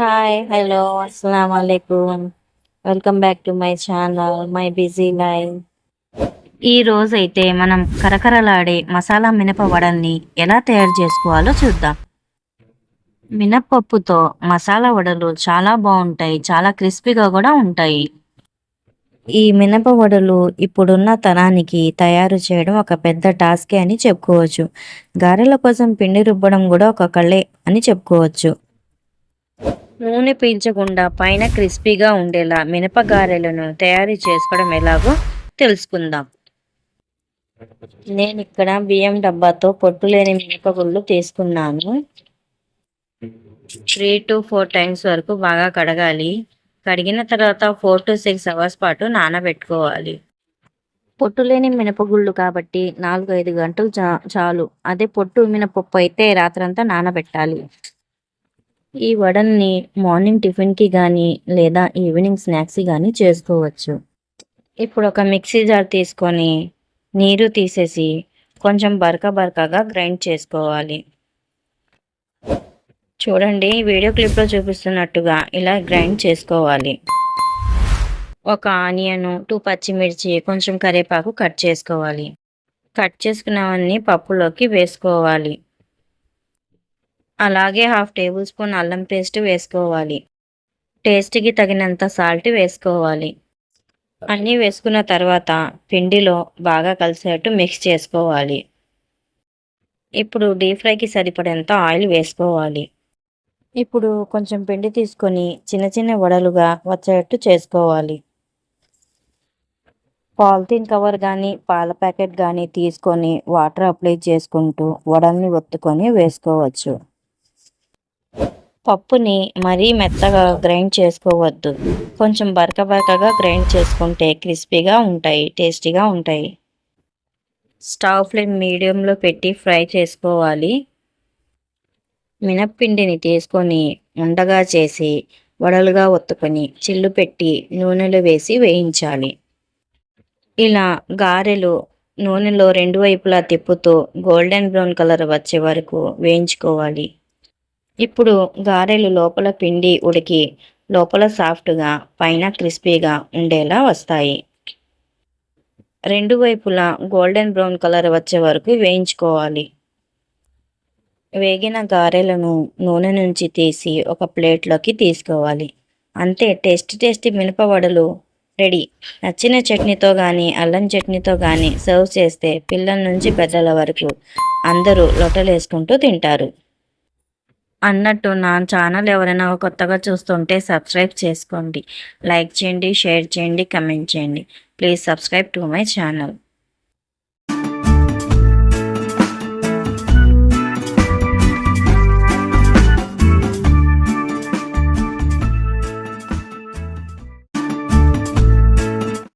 Hi hello అస్సలం వాలేకుమ్ welcome back to my channel my busy life ఈ రోజైతే మనం కరకరలాడే మసాలా మినప వడల్ని ఎలా తయారు చేసుకోవాలో చూద్దాం. మినప్పప్పుతో మసాలా వడలు చాలా బాగుంటాయి చాలా క్రిస్పీగా కూడా ఉంటాయి. ఈ మినప వడలు ఇప్పుడున్న తరానికి తయారు చేయడం ఒక పెద్ద టాస్కే అని చెప్పుకోవచ్చు. గారెల కోసం పిండి రుబ్బడం కూడా ఒక కళ్ళే అని చెప్పుకోవచ్చు. నూనె పీల్చకుండా పైన క్రిస్పీగా ఉండేలా మినప గారెలను తయారు చేసుకోవడం ఎలాగో తెలుసుకుందాం. నేను ఇక్కడ బియ్యం డబ్బాతో పొట్టు లేని మినపగుళ్ళు తీసుకున్నాను. త్రీ టు ఫోర్ టైమ్స్ వరకు బాగా కడగాలి. కడిగిన తర్వాత ఫోర్ టు సిక్స్ అవర్స్ పాటు నానబెట్టుకోవాలి. పొట్టు లేని మినపగుళ్ళు కాబట్టి నాలుగు ఐదు గంటలు చా చాలు. అదే పొట్టు మినపప్పు అయితే రాత్రంతా నానబెట్టాలి. ఈ వడల్ని మార్నింగ్ టిఫిన్కి కానీ లేదా ఈవినింగ్ స్నాక్స్కి కానీ చేసుకోవచ్చు. ఇప్పుడు ఒక మిక్సీ జార్ తీసుకొని నీరు తీసేసి కొంచెం బరక బరకగా గ్రైండ్ చేసుకోవాలి. చూడండి వీడియో క్లిప్లో చూపిస్తున్నట్టుగా ఇలా గ్రైండ్ చేసుకోవాలి. ఒక ఆనియన్ టూ పచ్చిమిర్చి కొంచెం కరివేపాకు కట్ చేసుకోవాలి. కట్ చేసుకున్నవన్నీ పప్పులోకి వేసుకోవాలి. అలాగే హాఫ్ టేబుల్ స్పూన్ అల్లం పేస్ట్ వేసుకోవాలి. టేస్ట్కి తగినంత సాల్ట్ వేసుకోవాలి. అన్నీ వేసుకున్న తర్వాత పిండిలో బాగా కలిసేట్టు మిక్స్ చేసుకోవాలి. ఇప్పుడు డీప్ ఫ్రైకి సరిపడేంత ఆయిల్ వేసుకోవాలి. ఇప్పుడు కొంచెం పిండి తీసుకొని చిన్న చిన్న వడలుగా వచ్చేటట్టు చేసుకోవాలి. పాలిథీన్ కవర్ కానీ పాల ప్యాకెట్ కానీ తీసుకొని వాటర్ అప్లై చేసుకుంటూ వడల్ని ఒత్తుకొని వేసుకోవచ్చు. పప్పుని మరీ మెత్తగా గ్రైండ్ చేసుకోవద్దు. కొంచెం బరక బరకగా గ్రైండ్ చేసుకుంటే క్రిస్పీగా ఉంటాయి టేస్టీగా ఉంటాయి. స్టవ్ ఫ్లేమ్ మీడియంలో పెట్టి ఫ్రై చేసుకోవాలి. మినప్పిండిని తీసుకొని ఉండగా చేసి వడలుగా ఒత్తుకొని చిల్లు పెట్టి నూనెలో వేసి వేయించాలి. ఇలా గారెలు నూనెలో రెండు వైపులా తిప్పుతూ గోల్డెన్ బ్రౌన్ కలర్ వచ్చే వరకు వేయించుకోవాలి. ఇప్పుడు గారెలు లోపల పిండి ఉడికి లోపల సాఫ్ట్గా పైన క్రిస్పీగా ఉండేలా వస్తాయి. రెండు వైపులా గోల్డెన్ బ్రౌన్ కలర్ వచ్చే వరకు వేయించుకోవాలి. వేగిన గారెలను నూనె నుంచి తీసి ఒక ప్లేట్లోకి తీసుకోవాలి. అంతే టేస్ట్ టేస్టీ మినపవడలు రెడీ. నచ్చిన చట్నీతో కానీ అల్లం చట్నీతో కానీ సర్వ్ చేస్తే పిల్లల నుంచి పెద్దల వరకు అందరూ లొట్టలేసుకుంటూ తింటారు. అన్నట్టు నా ఛానల్ ఎవరైనా కొత్తగా చూస్తుంటే సబ్స్క్రైబ్ చేసుకోండి. లైక్ చేయండి షేర్ చేయండి కమెంట్ చేయండి. Please subscribe to my channel.